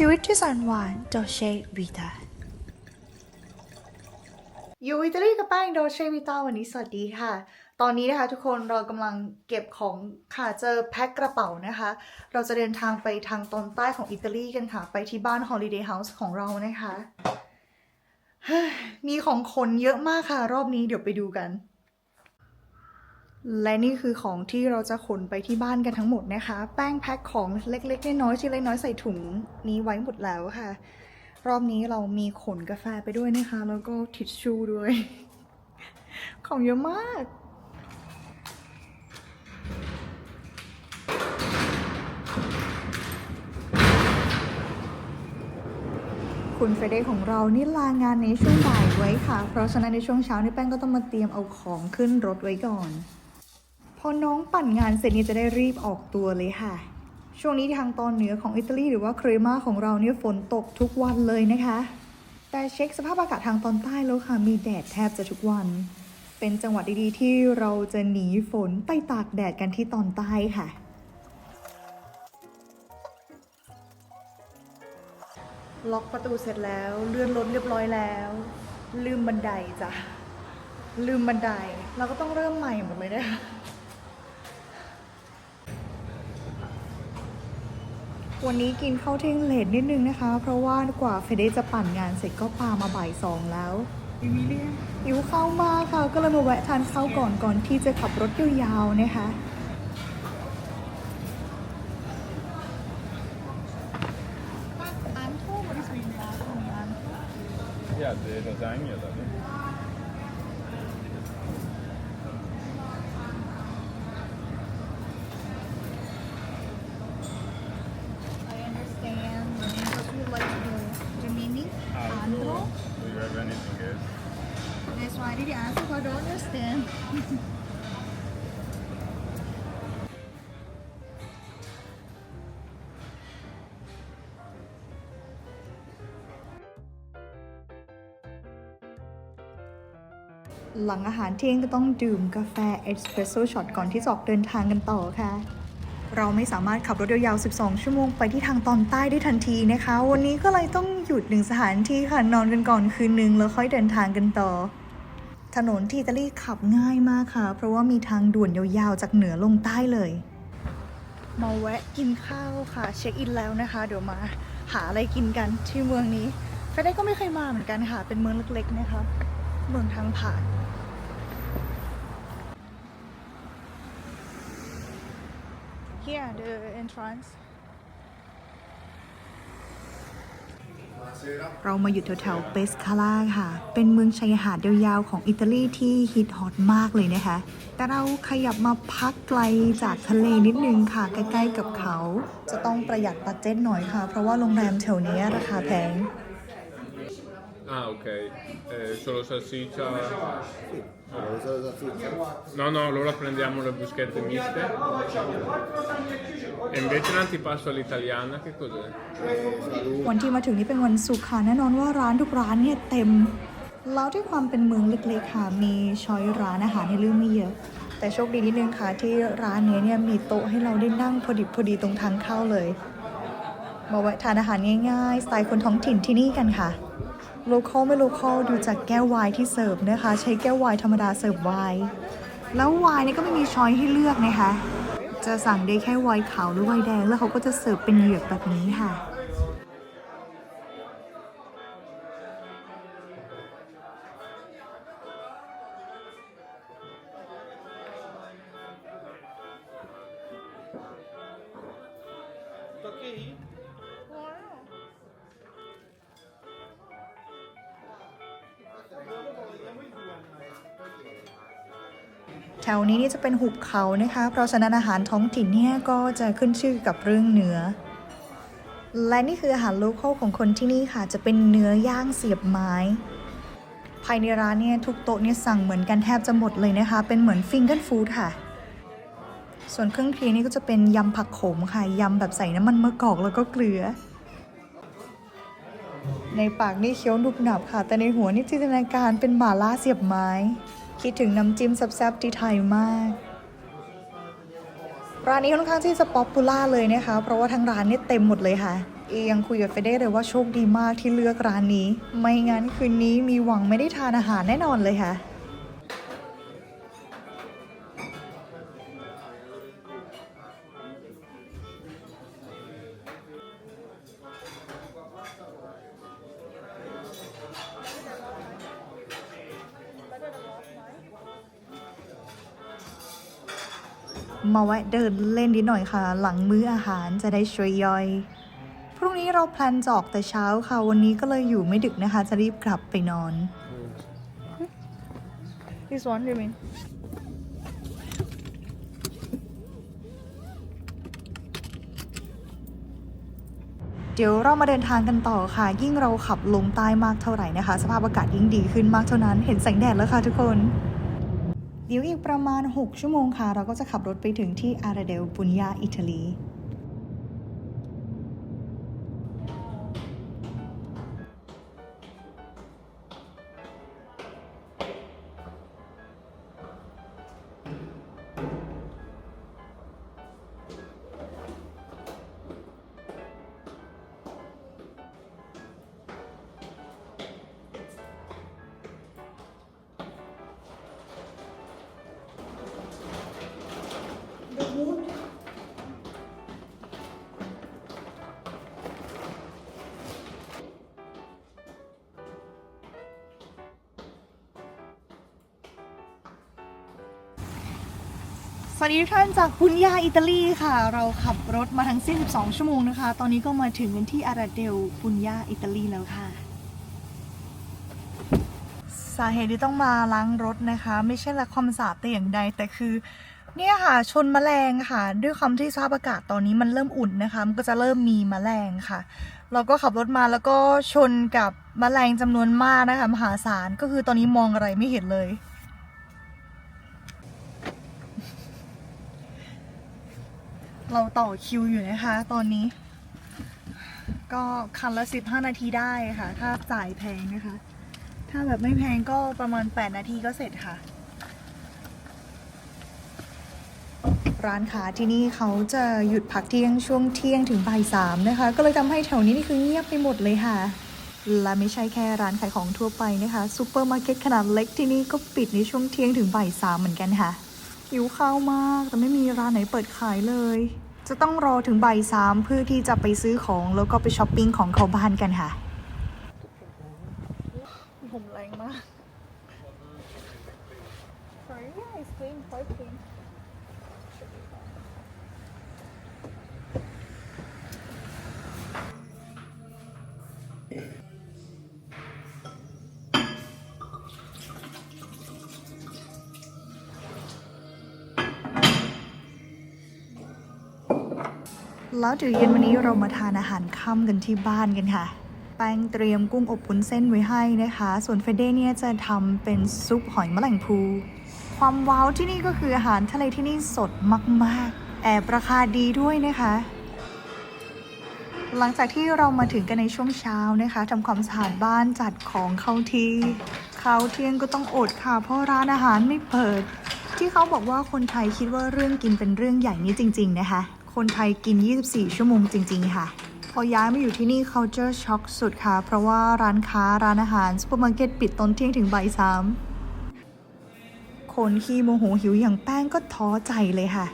ชีวิตที่แสนหวานโดเชวิตาอยู่อิตาลีกับแป้งโดเชวิตาวันนี้สวัสดีค่ะ ตอนนี้นะคะทุกคนเรากำลังเก็บของค่ะเจอแพ็คกระเป๋านะคะ เราจะเดินทางไปทางตอนใต้ของอิตาลีกันค่ะ ไปที่บ้าน Holiday House ของเรานะคะ มีของขนเยอะมากค่ะ รอบนี้เดี๋ยวไปดูกัน และนี่คือของที่เราจะขนไปที่บ้านกันทั้งหมดนะคะ แป้งแพ็คของเล็กๆน้อยๆชิ้นเล็กน้อยใส่ถุงนี้ไว้หมดแล้วค่ะ รอบนี้เรามีขนกาแฟไปด้วยนะคะ แล้วก็ทิชชู่ด้วย ของเยอะมาก คุณเฟรเดของเรานี่ลางานในช่วงบ่ายไว้ค่ะ เพราะฉะนั้นในช่วงเช้านี่แป้งก็ต้องมาเตรียมเอาของขึ้นรถไว้ก่อน พอน้องปั่นงานเสร็จนี่จะได้รีบออกตัวเลยค่ะ ช่วงนี้ทางตอนเหนือของอิตาลีหรือว่าเครมาของเราเนี่ยฝนตกทุกวันเลยนะคะ แต่เช็คสภาพอากาศทางตอนใต้แล้วค่ะ มีแดดแทบจะทุกวัน เป็นจังหวัดดีๆ ที่เราจะหนีฝนไปตากแดดกันที่ตอนใต้ค่ะล็อกประตูเสร็จแล้วเลื่อนรถเรียบร้อยแล้ว ลืมบันไดจ้ะลืมบันไดเราก็ต้องเริ่มใหม่หมดเลยนะคะ วันนี้กินข้าวเที่ยงเลทนิดนึงนะคะ เพราะว่ากว่าเฟเดจะปั่นงานเสร็จก็ปามาบ่ายสองแล้วหิวข้าวมากค่ะ ก็เลยมาแวะทานข้าวก่อนก่อนที่จะขับรถยาวๆนะคะ Ja, de lasagne dat is. I understand. But we like the, the meaning. Andro. Do you have anything else? That's why I didn't answer because I don't understand. หลังอาหารเที่ยงก็ต้องดื่มกาแฟเอสเปรสโซ่ช็อตก่อนที่จะออกเดินทางกันต่อค่ะ เราไม่สามารถขับรถยาวๆ 12 ชั่วโมงไปที่ทางตอนใต้ได้ทันทีนะคะ วันนี้ก็เลยต้อง หยุดหนึ่งสถานที่ค่ะ นอนกันก่อนคืนนึง แล้วค่อยเดินทางกันต่อ ถนนที่อิตาลีขับง่ายมากค่ะ เพราะว่ามีทางด่วนยาวๆ จากเหนือลงใต้เลย มาแวะกินข้าวค่ะ เช็คอินแล้วนะคะ เดี๋ยวมาหาอะไรกินกันที่เมืองนี้เฟได้ก็ไม่เคยมาเหมือนกันค่ะ เป็นเมืองเล็กๆนะคะ เมืองทางผ่าน Here the entrance เรามาอยู่แถวๆเปสคาล่าค่ะ เป็นเมืองชายหาดยาวๆของอิตาลีที่ฮิตฮอตมากเลยนะคะ แต่เราขยับมาพักไกลจากทะเลนิดนึงค่ะ ใกล้ๆกับเขา จะต้องประหยัดบัตเจ็ตหน่อยค่ะ เพราะว่าโรงแรมแถวนี้ราคาแพง Ah, ok. Eh, solo salsiccia. Allora, solo da frutta. No, no, allora prendiamo le bruschette miste. E invece l'antipasto all'italiana, che cos'è? วันที่มาถึงนี่เป็นวันศุกร์ค่ะแน่นอนว่าร้านทุกร้านเนี่ยเต็ม แล้วด้วยความเป็นเมืองเล็กๆค่ะมีช้อยร้านอาหารให้เลือกไม่เยอะ แต่โชคดีนิดนึงค่ะที่ร้านนี้เนี่ยมีโต๊ะให้เราได้นั่งพอดิบพอดีตรงทางเข้าเลย มาแวะทานอาหารง่ายๆสไตล์คนท้องถิ่นที่นี่กันค่ะ โลคอลไม่โลคอลดูจากแก้วไวน์ที่เสิร์ฟนะคะ ใช้แก้วไวน์ธรรมดาเสิร์ฟไวน์แล้วไวน์นี่ก็ไม่มีช้อยให้เลือกนะคะ จะสั่งได้แค่ไวน์ขาวหรือไวน์แดงแล้วเขาก็จะเสิร์ฟเป็นเหยือกแบบนี้ค่ะ แถวนี้นี่จะเป็นหุบเขานะคะ เพราะฉะนั้นอาหารท้องถิ่นเนี่ยก็จะขึ้นชื่อกับเรื่องเนื้อ และนี่คืออาหารโลคอลของคนที่นี่ค่ะ จะเป็นเนื้อย่างเสียบไม้ ภายในร้านเนี่ยทุกโต๊ะเนี่ยสั่งเหมือนกันแทบจะหมดเลยนะคะ เป็นเหมือนฟิงเกิลฟู้ดค่ะ ส่วนเครื่องเคียงนี่ก็จะเป็นยำผักโขมค่ะ ยำแบบใส่น้ำมันมะกอกแล้วก็เกลือ ในปากนี่เคี้ยวหนุบหนับค่ะ แต่ในหัวนี่จินตนาการเป็นหม่าล่าเสียบไม้ คิดถึงน้ำจิ้มแซ่บๆที่ไทยมาก ร้านนี้ค่อนข้างที่จะป๊อปปูล่าเลยนะคะ เพราะว่าทั้งร้านเนี่ยเต็มหมดเลยค่ะ เอยังคุยกับเฟเด้เลยว่าโชคดีมากที่เลือกร้านนี้ ไม่งั้นคืนนี้มีหวังไม่ได้ทานอาหารแน่นอนเลยค่ะ มาแวะเดินเล่นนิดหน่อยค่ะ หลังมื้ออาหารจะได้ช่วยย่อย พรุ่งนี้เราแพลนจะออกแต่เช้าค่ะ วันนี้ก็เลยอยู่ไม่ดึกนะคะ จะรีบกลับไปนอน This one you mean เดี๋ยวเรามาเดินทางกันต่อค่ะ ยิ่งเราขับลงใต้มากเท่าไหร่นะคะ สภาพอากาศยิ่งดีขึ้นมากเท่านั้น เห็นแสงแดดแล้วค่ะทุกคน เดี๋ยวอีกประมาณ 6 ชั่วโมงค่ะ เราก็จะขับรถไปถึงที่อาราเดลปุญญาอิตาลี สวัสดีทุกท่านจากปุญญาอิตาลีค่ะ เราขับรถมาทั้งสิ้น 12 ชั่วโมงนะคะ ตอนนี้ก็มาถึงกันที่อาราเดลปุญญาอิตาลีแล้วค่ะ สาเหตุที่ต้องมาล้างรถนะคะ ไม่ใช่ละความสะอาดแต่อย่างใดแต่คือ เนี่ยค่ะชนแมลงค่ะ ด้วยความที่สภาพอากาศตอนนี้มันเริ่มอุ่นนะคะ มันก็จะเริ่มมีแมลงค่ะ เราก็ขับรถมาแล้วก็ชนกับแมลงจำนวนมากนะคะมหาศาลก็คือตอนนี้มองอะไรไม่เห็นเลย เราต่อคิวอยู่นะคะ ตอนนี้ ก็คันละ15นาทีได้ค่ะ ถ้าจ่ายแพงนะคะ ถ้าแบบไม่แพงก็ประมาณ8นาทีก็เสร็จค่ะ ร้านค้าที่นี่เขาจะหยุดพักเที่ยงช่วงเที่ยงถึงบ่ายสามนะคะ ก็เลยทำให้แถวนี้นี่คือเงียบไปหมดเลยค่ะและไม่ใช่แค่ร้านขายของทั่วไปนะคะซูเปอร์มาร์เก็ตขนาดเล็กที่นี่ก็ปิดในช่วงเที่ยงถึงบ่ายสามเหมือนกันค่ะ หิวข้าวมาก แต่ไม่มีร้านไหนเปิดขายเลย จะต้องรอถึงบ่ายสามเพื่อที่จะไปซื้อของแล้วก็ไปช้อปปิ้งของเขาบ้านกันค่ะ ผมแรงมาก Sorry, yeah, it's clean, quite clean. แล้วเดี๋ยวเย็นวันนี้เรามาทานอาหารค่ำกันที่บ้านกันค่ะ แป้งเตรียมกุ้งอบปุ้นเส้นไว้ให้นะคะ ส่วนเฟเด้เนี่ยจะทำเป็นซุปหอยมะแมลงภู ความว้าวที่นี่ก็คืออาหารทะเลที่นี่สดมาก ๆ แอบราคาดีด้วยนะคะ หลังจากที่เรามาถึงกันในช่วงเช้านะคะทำความสะอาดบ้านจัดของเข้าที่ข้าวเที่ยงก็ต้องอดค่ะ เพราะร้านอาหารไม่เปิด ที่เขาบอกว่าคนไทยคิดว่าเรื่องกินเป็นเรื่องใหญ่นี่จริง ๆ นะคะ คนไทยกิน 24 ชั่วโมงจริง ๆ ค่ะ พอย้ายมาอยู่ที่นี่ culture shock สุดค่ะ เพราะว่าร้านค้าร้านอาหารซูเปอร์มาร์เก็ตปิดตอนเที่ยงถึงบ่ายสามคนขี้โมโหหิวอย่างแป้งก็ท้อใจเลยค่ะ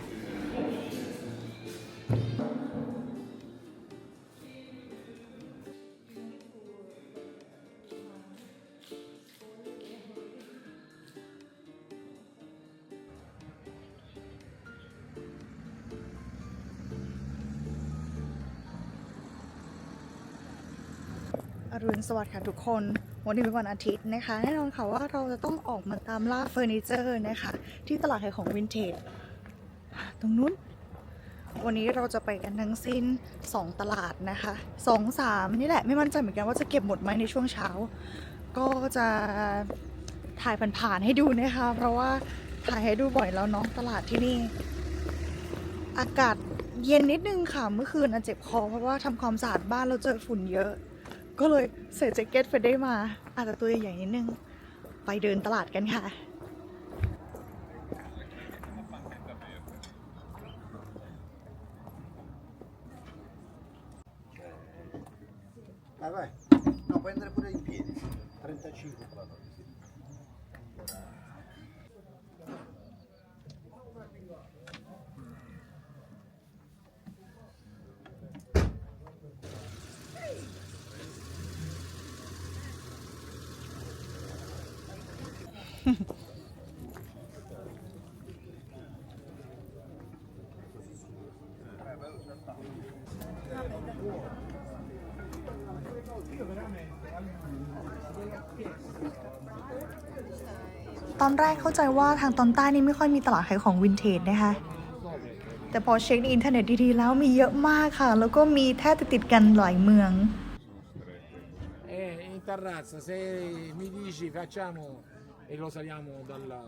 อรุณสวัสดิ์ค่ะทุกคน วันนี้เป็นวันอาทิตย์นะคะ แน่นอนค่ะว่าเราจะต้องออกมาตามล่าเฟอร์นิเจอร์นะคะ ที่ตลาดขายของวินเทจตรงนู้น วันนี้เราจะไปกันทั้งสิ้น 2 ตลาดนะคะ2 3นี่แหละไม่มั่นใจเหมือนกันว่าจะเก็บหมดไหมในช่วงเช้า ก็จะถ่ายผ่านๆให้ดูนะคะ เพราะว่าถ่ายให้ดูบ่อยแล้วเนาะตลาดที่นี่ อากาศเย็นนิดนึงค่ะเมื่อคืนอะเจ็บคอเพราะว่าทำความสะอาดบ้านเราเจอฝุ่นเยอะ ก็เลยใส่แจ็คเก็ตไปได้มา อาจจะตัวใหญ่นิดนึง ไปเดินตลาดกันค่ะ ตอนแรกเข้าใจว่าทางตอนใต้นี่ไม่ค่อยมีตลาดขายของวินเทจนะคะ แต่พอเช็คในอินเทอร์เน็ตดีๆแล้วมีเยอะมากค่ะ แล้วก็มีแทบจะติดกันหลายเมือง in terrazza, se mi dici facciamo e lo saliamo dalla...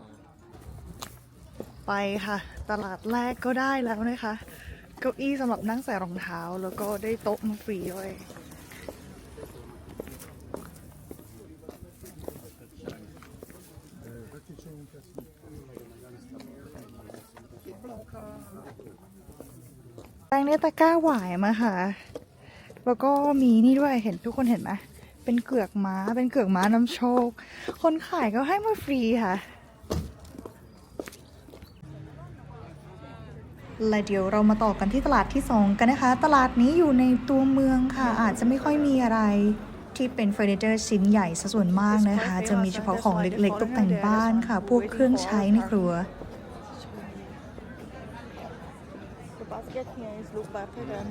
ไปค่ะ ตลาดแรกก็ได้แล้วนะคะ เก้าอี้สำหรับนั่งใส่รองเท้าแล้วก็ได้โต๊ะมาฟรีด้วยแป้งเนตะกร้าหวายมาค่ะ แล้วก็มีนี่ด้วยเห็นทุกคนเห็นไหม เป็นเกือกม้า เป็นเกือกม้าน้ำโชค คนขายก็ให้มาฟรีค่ะ และเดี๋ยวเรามาต่อกันที่ตลาดที่2กันนะคะ ตลาดนี้อยู่ในตัวเมืองค่ะ อาจจะไม่ค่อยมีอะไรที่เป็นเฟอร์นิเจอร์ชิ้นใหญ่ซะส่วนมากนะคะ จะมีเฉพาะของเล็กๆตกแต่งบ้านค่ะ พวกเครื่องใช้ในครัว The basket here is look better than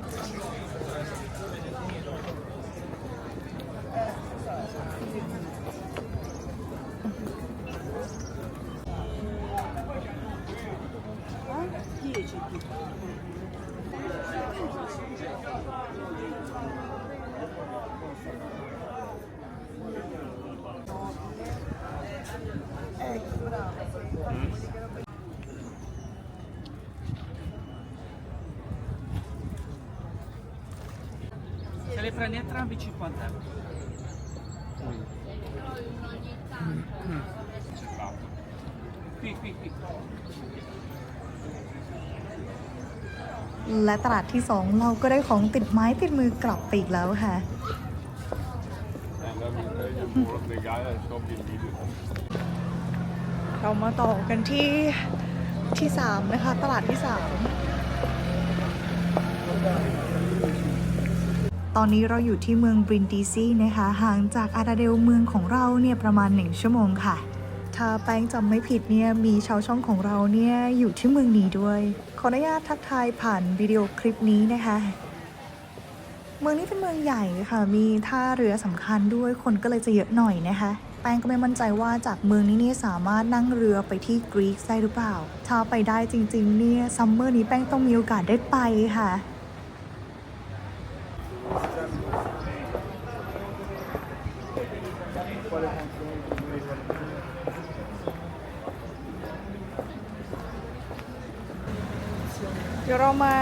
le prende entrambi 50 euro. และตลาดที่สองเราก็ได้ของติดไม้ติดมือกลับไปอีกแล้วค่ะ เรามาต่อกันที่ที่สามนะคะ ตลาดที่สาม ตอนนี้เราอยู่ที่เมืองบรินดีซีนะคะห่างจากอาราเดลเมืองของเราเนี่ยประมาณ 1 ชั่วโมงค่ะ ถ้าแป้งจำไม่ผิดเนี่ยมีชาวช่องของเราเนี่ยอยู่ที่เมืองนี้ด้วย ขออนุญาตทักทายผ่านวิดีโอคลิปนี้นะคะ เมืองนี้เป็นเมืองใหญ่ค่ะ มีท่าเรือสำคัญด้วยคนก็เลยจะเยอะหน่อยนะคะแป้งก็ไม่มั่นใจว่าจากเมืองนี้นี่สามารถนั่งเรือไปที่กรีกได้หรือเปล่า ถ้าไปได้จริงๆเนี่ยซัมเมอร์นี้แป้งต้องมีโอกาสได้ไปค่ะ เดี๋ยวเรามา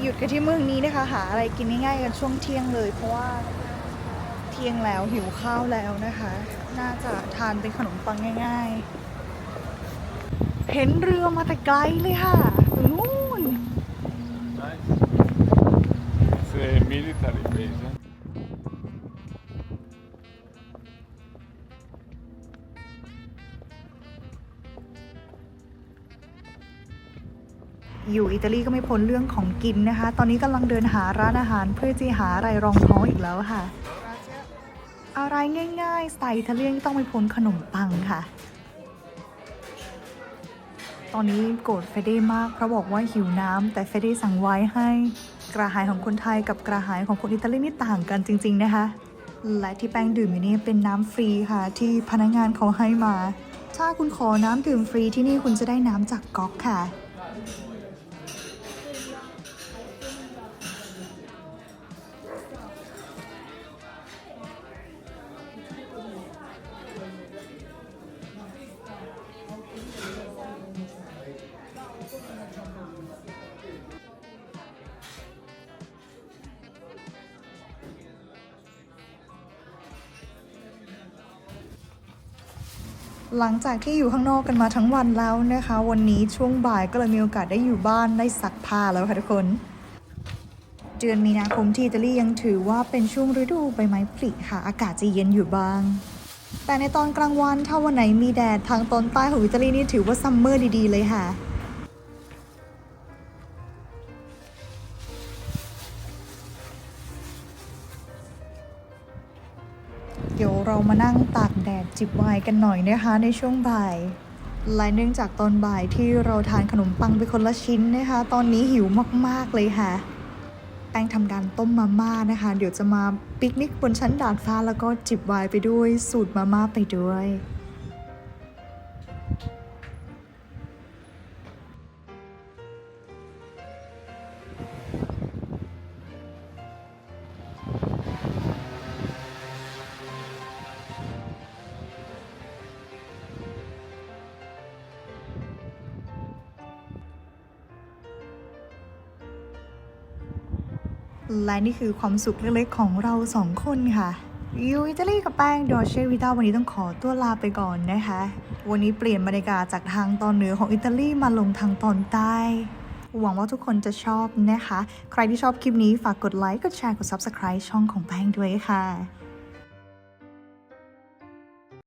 หยุดกันที่เมืองนี้นะคะ หาอะไรกินง่ายๆกันช่วงเที่ยงเลย เพราะว่าเที่ยงแล้วหิวข้าวแล้วนะคะ น่าจะทานเป็นขนมปังง่าย ๆ เห็นเรือมาแต่ไกลเลยค่ะตรงนู้น It's a military base. อยู่อิตาลีก็ไม่พ้นเรื่องของกินนะคะ ตอนนี้กำลังเดินหาร้านอาหารเพื่อจะหาอะไรรองท้องอีกแล้วค่ะ อะไรง่ายๆสไตล์อิตาเลียนต้องไม่พ้นขนมปังค่ะ ตอนนี้โกรธเฟเด้มากเพราะบอกว่าหิวน้ำแต่เฟเด้สั่งไว้ให้ กระหายของคนไทยกับกระหายของคนอิตาลีนี่ต่างกันจริง ๆ นะคะ และที่แป้งดื่มอยู่นี่เป็นน้ำฟรีค่ะ ที่พนักงานเขาให้มา ถ้าคุณขอน้ำดื่มฟรีที่นี่คุณจะได้น้ำจากก๊อกค่ะ หลังจากที่อยู่ข้างนอกกันมาทั้งวันแล้วนะคะ วันนี้ช่วงบ่ายก็เลยมีโอกาสได้อยู่บ้านได้ซักผ้าแล้วค่ะทุกคน เดือนมีนาคมที่อิตาลียังถือว่าเป็นช่วงฤดูใบไม้ผลิค่ะ อากาศจะเย็นอยู่บ้าง แต่ในตอนกลางวันถ้าวันไหนมีแดดทางตอนใต้ของอิตาลีนี่ถือว่าซัมเมอร์ดีๆเลยค่ะ มานั่งตากแดดจิบไวน์กันหน่อยนะคะในช่วงบ่ายและเนื่องจากตอนบ่ายที่เราทานขนมปังไปคนละชิ้นนะคะ ตอนนี้หิวมากๆเลยค่ะ แป้งทำการต้มมาม่านะคะ เดี๋ยวจะมาปิกนิกบนชั้นดาดฟ้าแล้วก็จิบไวน์ไปด้วย สูตรมาม่าไปด้วย และนี่คือความสุขเล็กๆของเราสองคนค่ะยูอิตาลีกับแป้งดอเชวิต้าวันนี้ต้องขอตัวลาไปก่อนนะคะ วันนี้เปลี่ยนบรรยากาศจากทางตอนเหนือของอิตาลีมาลงทางตอนใต้หวังว่าทุกคนจะชอบนะคะ ใครที่ชอบคลิปนี้ฝากกดไลค์ กดแชร์ กด Subscribe ช่องของแป้งด้วยค่ะ